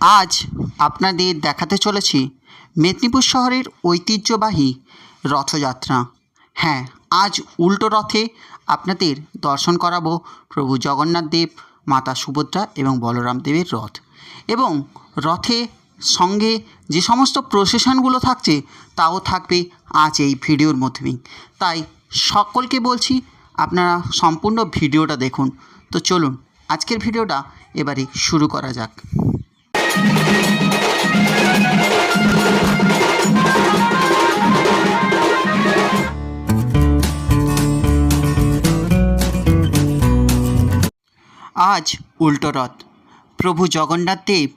আজ আপনাদের দেখাতে চলেছি মেদিনীপুর শহরের ঐতিহ্যবাহী রথযাত্রা। হ্যাঁ আজ উল্টো রথে আপনাদের দর্শন করাবো প্রভু জগন্নাথ দেব, মাতা সুভদ্রা এবং বলরাম দেবের রথ। এবং রথে সঙ্গে যে সমস্ত প্রসেশনগুলো থাকছে, তাও থাকবে আজ এই ভিডিওর মাধ্যমেই তাই সকলকে বলছি, আপনারা সম্পূর্ণ ভিডিওটা দেখুন। তো চলুন, আজকের ভিডিওটা এবারে শুরু করা যাক। আজ উল্টো রথ। প্রভু জগন্নাথ দেব,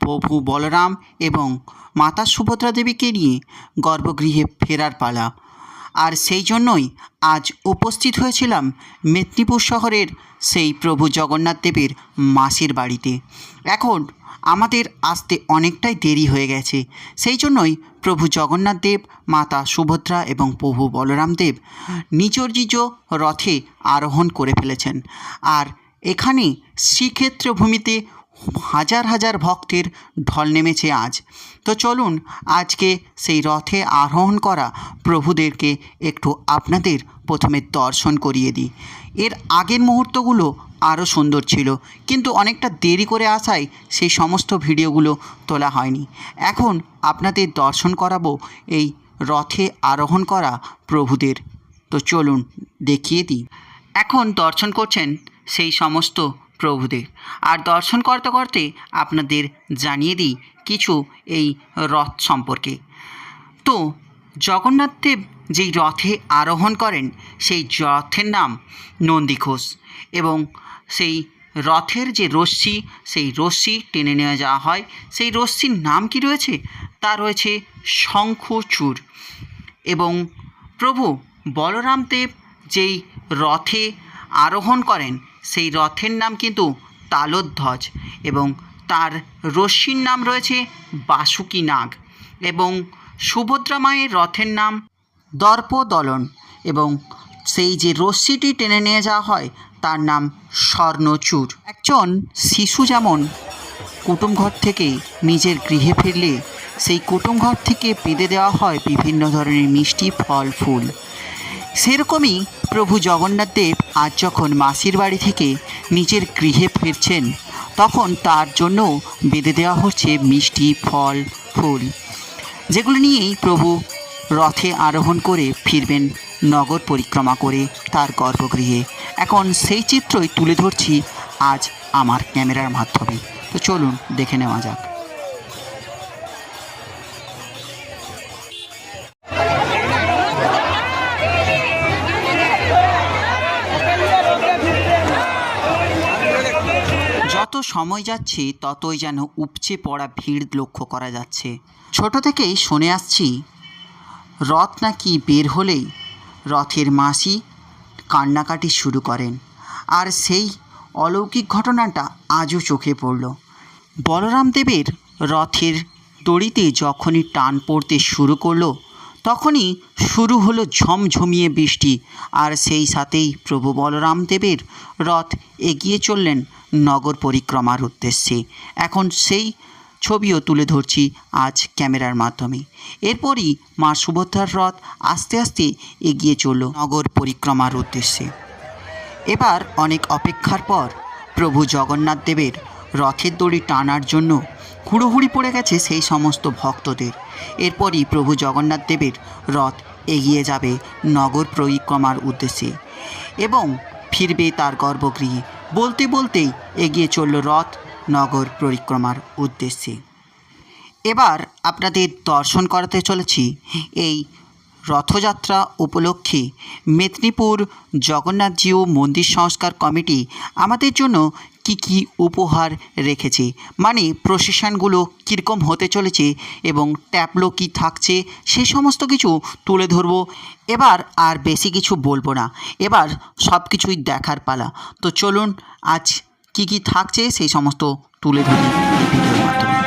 প্রভু বলরাম এবং মাতা সুভদ্রা দেবীকে নিয়ে গর্ভগৃহে ফেরার পালা। আর সেই জন্যই আজ উপস্থিত হয়েছিলাম মেদিনীপুর শহরের সেই প্রভু জগন্নাথ দেবের মাসির বাড়িতে। এখন আমাদের আসতে অনেকটাই দেরি হয়ে গেছে। সেই জন্যই প্রভু জগন্নাথ দেব, মাতা সুভদ্রা এবং প্রভু বলরাম দেব নিজ রথে আরোহণ করে ফেলেছেন। আর এখানে শ্রীক্ষেত্র ভূমিতে হাজার হাজার ভক্তের ঢল নেমেছে আজ। তো চলুন আজকে সেই রথে আরোহণ করা প্রভুদেরকে একটু আপনাদের প্রথমে দর্শন করিয়ে দিই। এর আগের মুহূর্তগুলো আরও সুন্দর ছিল, কিন্তু অনেকটা দেরি করে আসায় সেই সমস্ত ভিডিওগুলো তোলা হয়নি। এখন আপনাদের দর্শন করাবো এই রথে আরোহণ করা প্রভুদের। তো চলুন দেখিয়ে দিই। এখন দর্শন করছেন সেই সমস্ত প্রভুদের। আর দর্শন করতে করতে আপনাদের জানিয়ে দিই কিছু এই রথ সম্পর্কে। তো জগন্নাথ দেব যেই রথে আরোহণ করেন, সেই রথের নাম নন্দীঘোষ এবং সেই রথের যে রশ্মি, সেই রশ্মি টেনে নিয়ে যাওয়া হয়। সেই রশ্মির নাম কি রয়েছে? তা রয়েছে শঙ্খচূড় এবং প্রভু বলরাম দেব যেই রথে আরোহণ করেন, সেই রথের নাম কিন্তু তালোধ্বজ এবং তার রশ্মির নাম রয়েছে বাসুকি নাগ এবং সুভদ্রা মায়ের রথের নাম দর্পদলন এবং সেই যে রশ্মিটি টেনে নিয়ে যাওয়া হয়, তার নাম স্বর্ণচূড়। একজন শিশু যেমন কুটুমঘর থেকে নিজের গৃহে ফিরলে, সেই কুটুমঘর থেকে পেঁদে দেওয়া হয় বিভিন্ন ধরনের মিষ্টি, ফল, ফুল। সেরকমই প্রভু জগন্নাথ দেব আজ যখন মাসির বাড়ি থেকে নিজের গৃহে ফিরছেন তখন তার জন্য বেঁধে দেওয়া হচ্ছে মিষ্টি, ফল, ফুল। যেগুলো নিয়েই প্রভু রথে আরোহণ করে ফিরবেন নগর পরিক্রমা করে তার গর্ভগৃহে। এখন সেই চিত্রই তুলে ধরছি আজ আমার ক্যামেরার মাধ্যমে। তো চলুন, দেখে নেওয়া যাক। সময় যাচ্ছে, ততই যেন উপচে পড়া ভিড় লক্ষ্য করা যাচ্ছে। ছোট থেকেই শুনে আসছি, রথ নাকি বের হলেই রথের মাসি কান্নাকাটি শুরু করেন। আর সেই অলৌকিক ঘটনাটা আজও চোখে পড়ল। বলরাম দেবের রথের দড়িতে যখনই টান পড়তে শুরু করল তখনই শুরু হলো ঝমঝমিয়ে বৃষ্টি, আর সেই সাথেই প্রভু বলরাম দেবের রথ এগিয়ে চললেন নগর পরিক্রমার উদ্দেশ্যে। এখন সেই ছবিও তুলে ধরছি আজ ক্যামেরার মাধ্যমে। এরপরই মা সুভদ্রার রথ আস্তে আস্তে এগিয়ে চলল নগর পরিক্রমার উদ্দেশ্যে। এবার অনেক অপেক্ষার পর প্রভু জগন্নাথ দেবের রথের দড়ি টানার জন্য হুড়োহুড়ি পড়ে গেছে সেই সমস্ত ভক্তদের। এরপরই প্রভু জগন্নাথ দেবের রথ এগিয়ে যাবে নগর পরিক্রমার উদ্দেশ্যে এবং ফিরবে তার গর্ভগৃহে। বলতে বলতেই এগিয়ে চলল রথ নগর পরিক্রমার উদ্দেশ্যে। এবার আপনাদের দর্শন করাতে চলেছি এই রথযাত্রা উপলক্ষে মেদিনীপুর জগন্নাথজিও মন্দির সংস্কার কমিটি আমাদের জন্য কি কি উপহার রেখেছে? মানে প্রসেশনগুলো কীরকম হতে চলেছে এবং ট্যাপলো কি থাকছে? সে সমস্ত কিছু তুলে ধরব। এবার আর বেশি কিছু বলব না। এবার সব কিছুই দেখার পালা। তো চলুন, আজ কি কি থাকছে সেই সমস্ত তুলে ধরি ভিডিওর মাধ্যমে।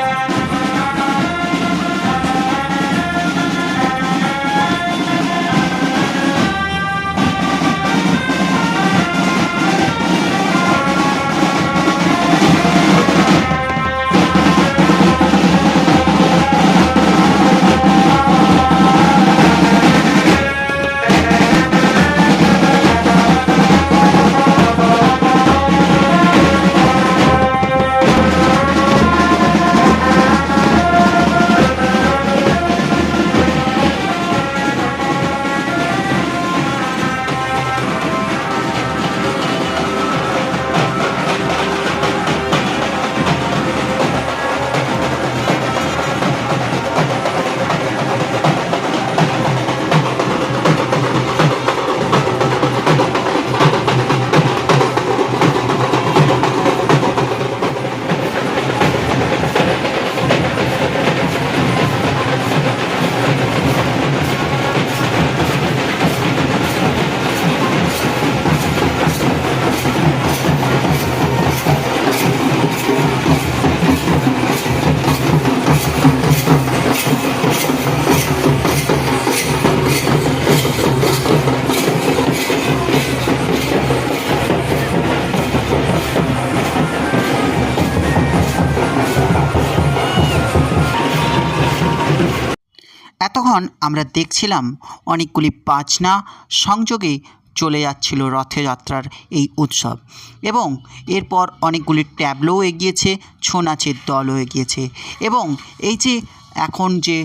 এতক্ষণ আমরা দেখছিলাম অনেকগুলি বাজনা সংযোগে চলে যাচ্ছিল রথযাত্রার এই উৎসব এবং এরপর অনেকগুলি ট্যাবলোও এগিয়েছে ছৌ নাচের দলও এগিয়েছে এবং এই যে এখন যে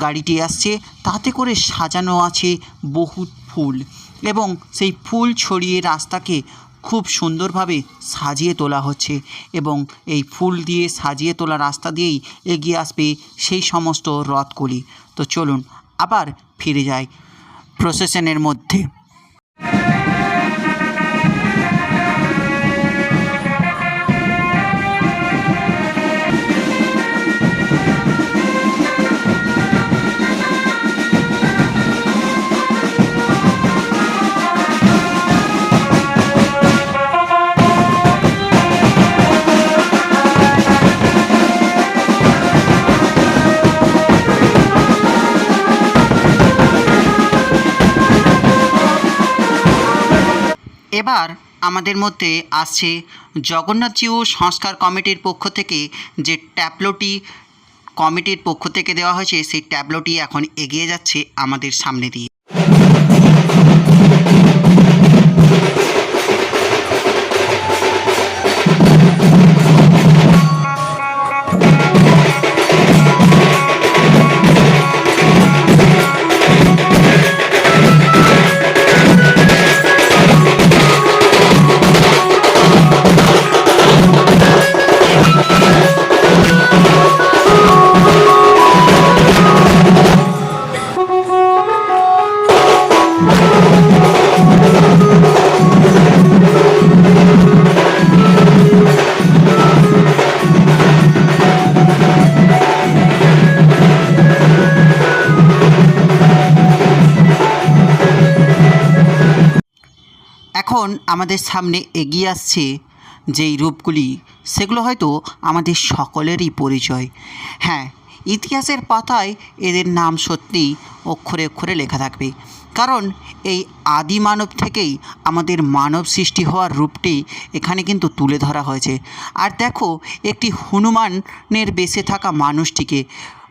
গাড়িটি আসছে, তাতে করে সাজানো আছে বহু ফুল এবং সেই ফুল ছড়িয়ে রাস্তাকে খুব সুন্দরভাবে সাজিয়ে তোলা হচ্ছে এবং এই ফুল দিয়ে সাজিয়ে তোলা রাস্তা দিয়েই এগিয়ে আসবে সেই সমস্ত রথগুলি। তো চলুন আবার ফিরে যাই প্রসেশনের মধ্যে। এবার আমাদের মধ্যে আসছে জগন্নাথজিও সংস্কার কমিটির পক্ষ থেকে যে ট্যাবলোটি কমিটির পক্ষ থেকে দেওয়া হয়েছে, সেই ট্যাবলোটি এখন এগিয়ে যাচ্ছে আমাদের সামনে দিয়ে। এখন আমাদের সামনে এগিয়ে আসছে যেই রূপগুলি, সেগুলো হয়তো আমাদের সকলেরই পরিচয়। হ্যাঁ ইতিহাসের পাতায় এদের নাম সত্যি অক্ষরে অক্ষরে লেখা থাকবে। কারণ এই আদি মানব থেকেই আমাদের মানব সৃষ্টি হওয়ার রূপটি এখানে কিন্তু তুলে ধরা হয়েছে। আর দেখো, একটি হনুমানের বেশে থাকা মানুষটিকে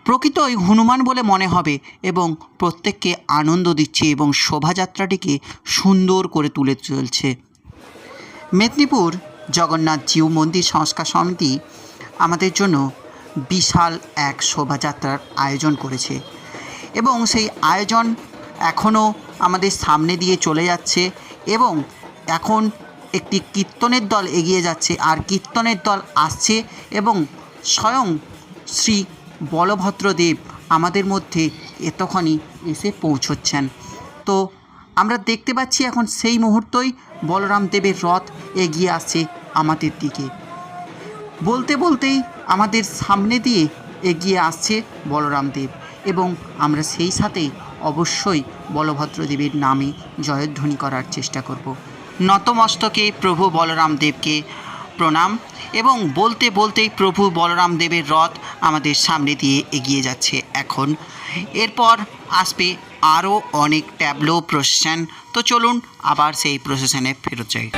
প্রকৃতই হনুমান বলে মনে হবে এবং প্রত্যেককে আনন্দ দিচ্ছে এবং শোভাযাত্রাটিকে সুন্দর করে তুলে চলছে। মেদিনীপুর জগন্নাথ জিউ মন্দির সংস্কার সমিতি আমাদের জন্য বিশাল এক শোভাযাত্রার আয়োজন করেছে এবং সেই আয়োজন এখনও আমাদের সামনে দিয়ে চলে যাচ্ছে এবং এখন একটি কীর্তনের দল এগিয়ে যাচ্ছে আর কীর্তনের দল আসছে এবং স্বয়ং শ্রী বলভদ্রদেব আমাদের মধ্যে এতক্ষণই এসে পৌঁছচ্ছেন। তো আমরা দেখতে পাচ্ছি এখন সেই মুহূর্তই বলরাম দেবের রথ এগিয়ে আসছে আমাদের দিকে। বলতে বলতেই আমাদের সামনে দিয়ে এগিয়ে আসছে বলরাম দেব এবং আমরা সেই সাথে অবশ্যই বলভদ্র দেবের নামে জয়ধ্বনি করার চেষ্টা করব। নতমস্তকে প্রভু বলরাম দেবকে প্রণাম। এবং বলতে বলতেই প্রভু বলরাম দেবের রথ আমাদের সামনে দিয়ে এগিয়ে যাচ্ছে এখন। এরপর আসবে আরও অনেক ট্যাবলো প্রসেশন তো চলুন আবার সেই প্রসেশনে ফেরত যাই।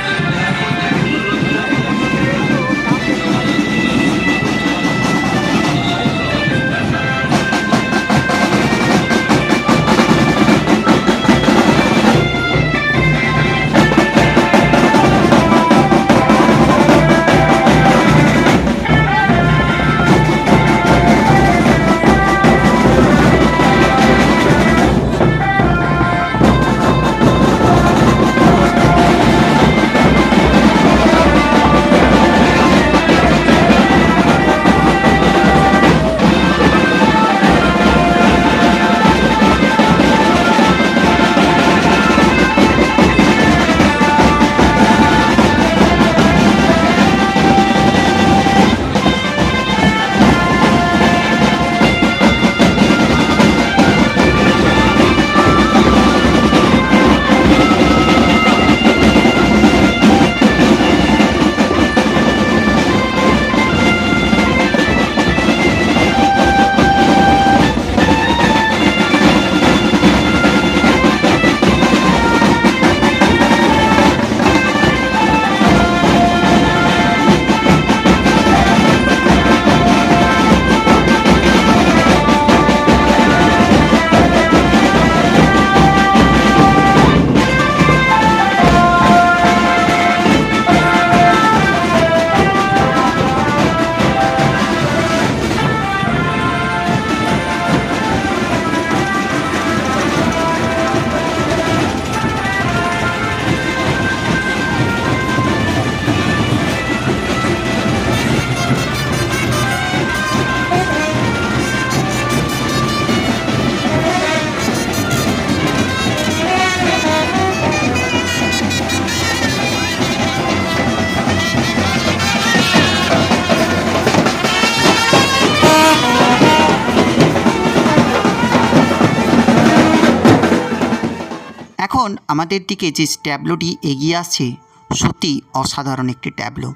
আমাদের দিকে যে ট্যাবলোটি এগিয়ে আসছে সত্যি অসাধারণ একটি ট্যাবলো।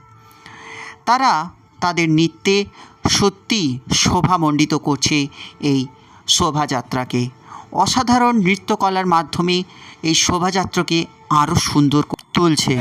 তারা তাদের নৃত্যে সত্যি শোভামণ্ডিত করছে এই শোভাযাত্রাকে। অসাধারণ নৃত্যকলার মাধ্যমে এই শোভাযাত্রাকে আরও সুন্দর তুলছে।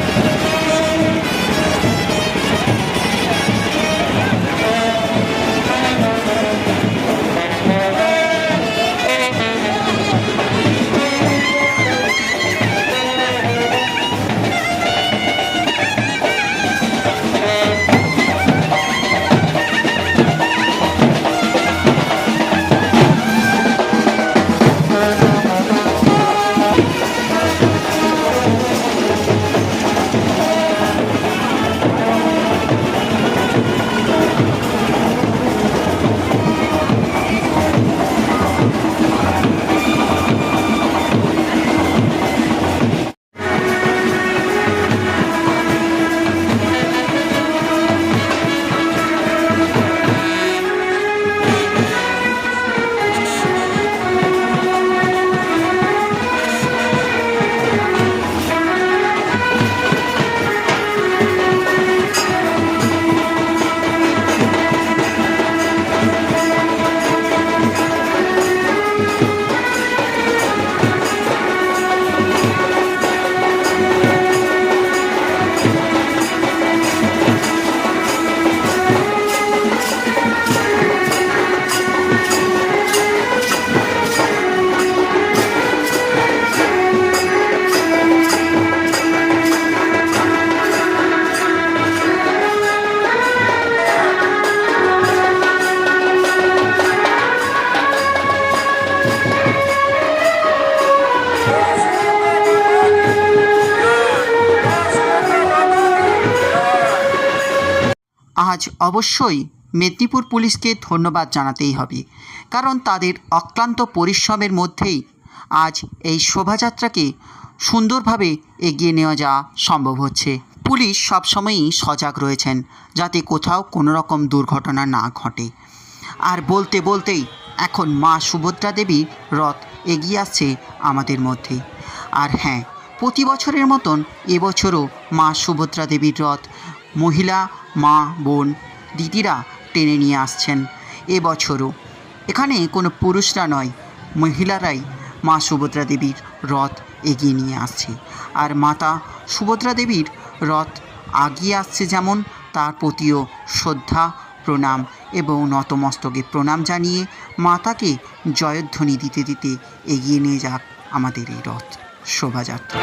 অবশ্যই মেদিনীপুর পুলিশকে ধন্যবাদ জানাতেই হবে, কারণ তাদের অক্লান্ত পরিশ্রমের মধ্যেই আজ এই শোভাযাত্রাকে সুন্দরভাবে এগিয়ে নেওয়া যাওয়া সম্ভব হচ্ছে। পুলিশ সবসময়ই সজাগ রয়েছেন, যাতে কোথাও কোনো রকম দুর্ঘটনা না ঘটে। আর বলতে বলতেই এখন মা সুভদ্রা দেবী রথ এগিয়ে আসছে আমাদের মধ্যে। আর হ্যাঁ প্রতি বছরের মতন এবছরও মা সুভদ্রা দেবীর রথ মহিলা, মা, বোন দিদিরা টেনে নিয়ে আসছেন। এবছরও এখানে কোনো পুরুষরা নয়, মহিলারাই মা সুভদ্রা দেবীর রথ এগিয়ে নিয়ে আসছে। আর মাতা সুভদ্রা দেবীর রথ আগিয়ে আসছে যেমন তার প্রতিও শ্রদ্ধা, প্রণাম এবং নতমস্তকে প্রণাম জানিয়ে মাতাকে জয়ধ্বনি দিতে দিতে এগিয়ে নিয়ে যাক আমাদের এই রথ শোভাযাত্রা।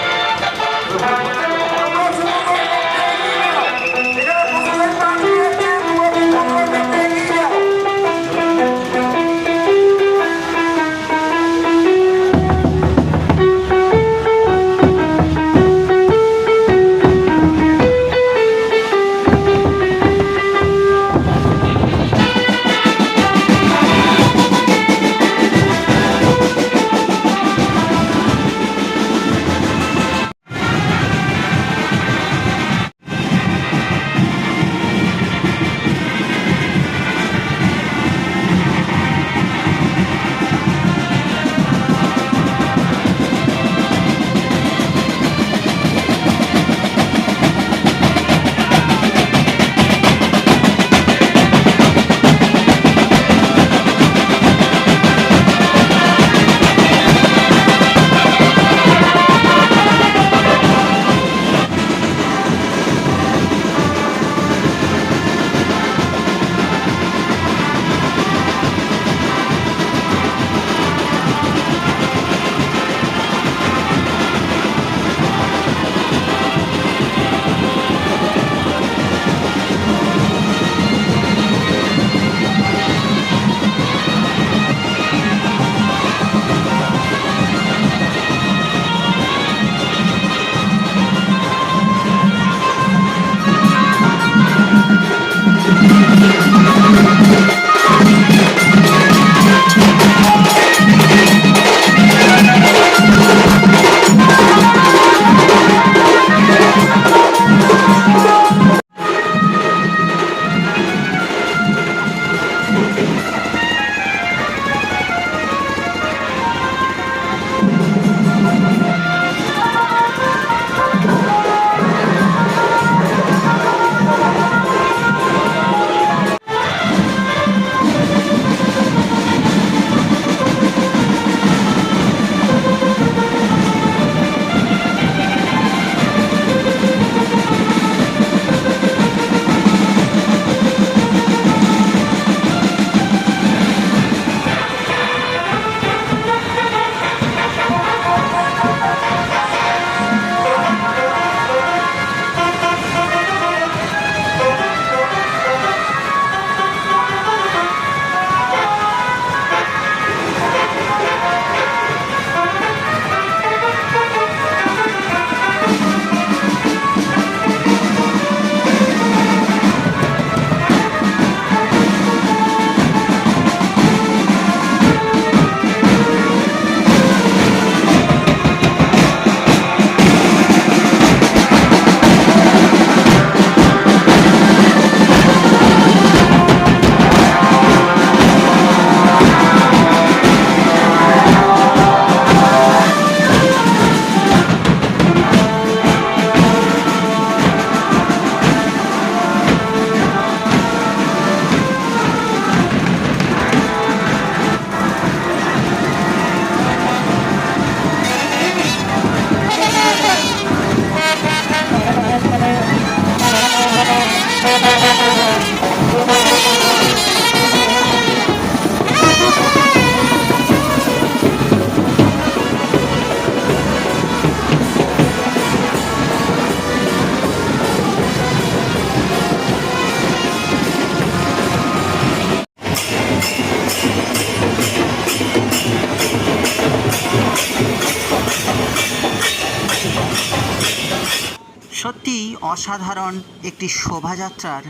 সত্যি অসাধারণ একটি শোভাযাত্রার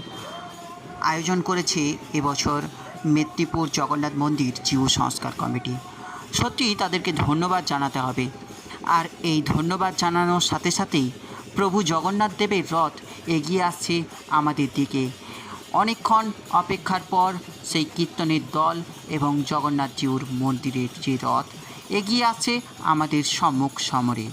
আয়োজন করেছে এবছর মেদিনীপুর জগন্নাথ মন্দির জীব সংস্কার কমিটি। সত্যি তাদেরকে ধন্যবাদ জানাতে হবে। আর এই ধন্যবাদ জানানোর সাথে সাথেই প্রভু জগন্নাথ দেবের রথ এগিয়ে আসছে আমাদের দিকে। অনেকক্ষণ অপেক্ষার পর সেই কীর্তনের দল এবং জগন্নাথ জিউর মন্দিরের যে রথ এগিয়ে আসছে আমাদের সম্মুখ সমরে।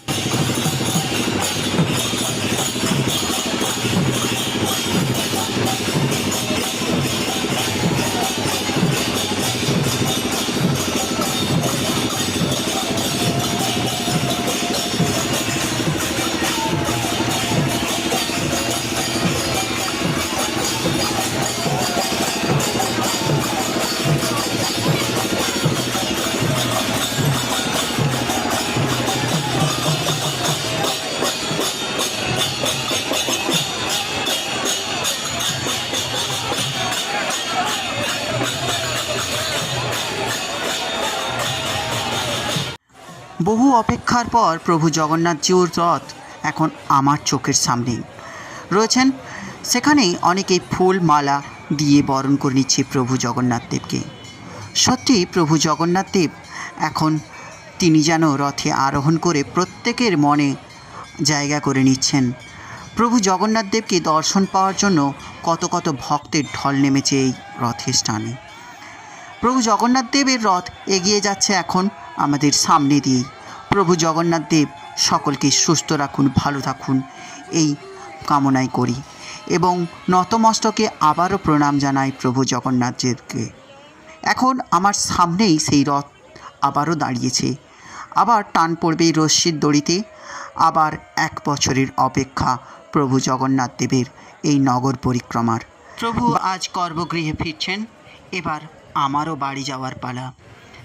অপেক্ষার পর প্রভু জগন্নাথ জিউর রথ এখন আমার চোখের সামনেই। রয়েছেন সেখানেই অনেকেই ফুল, মালা দিয়ে বরণ করে নিচ্ছে প্রভু জগন্নাথ দেবকে। সত্যি প্রভু জগন্নাথ দেব এখন তিনি যেন রথে আরোহণ করে প্রত্যেকের মনে জায়গা করে নিচ্ছেন। প্রভু জগন্নাথ দেবকে দর্শন পাওয়ার জন্য কত কত ভক্তের ঢল নেমেছে এই রথের স্থানে। প্রভু জগন্নাথ দেবের রথ এগিয়ে যাচ্ছে এখন আমাদের সামনে দিয়েই। প্রভু জগন্নাথ দেব সকলকে সুস্থ রাখুন, ভালো থাকুন। এই কামনাই করি এবং নতমস্তকে আবারও প্রণাম জানাই প্রভু জগন্নাথ দেবকে এখন আমার সামনেই সেই রথ আবারও দাঁড়িয়েছে। আবার টান পড়বে রশ্মির দড়িতে। আবার এক বছরের অপেক্ষা প্রভু জগন্নাথ দেবের এই নগর পরিক্রমার। প্রভু আজ গর্ভগৃহে ফিরছেন। এবার আমারও বাড়ি যাওয়ার পালা।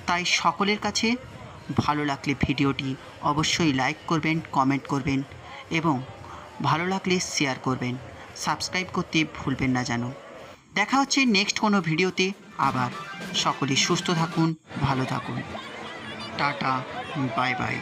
তাই সকলের কাছে ভালো লাগলে ভিডিওটি অবশ্যই লাইক করবেন, কমেন্ট করবেন এবং ভালো লাগলে শেয়ার করবেন। সাবস্ক্রাইব করতে ভুলবেন না যেন। দেখা হচ্ছে নেক্সট কোনো ভিডিওতে। আবার সকলে সুস্থ থাকুন, ভালো থাকুন। Tata, bye bye.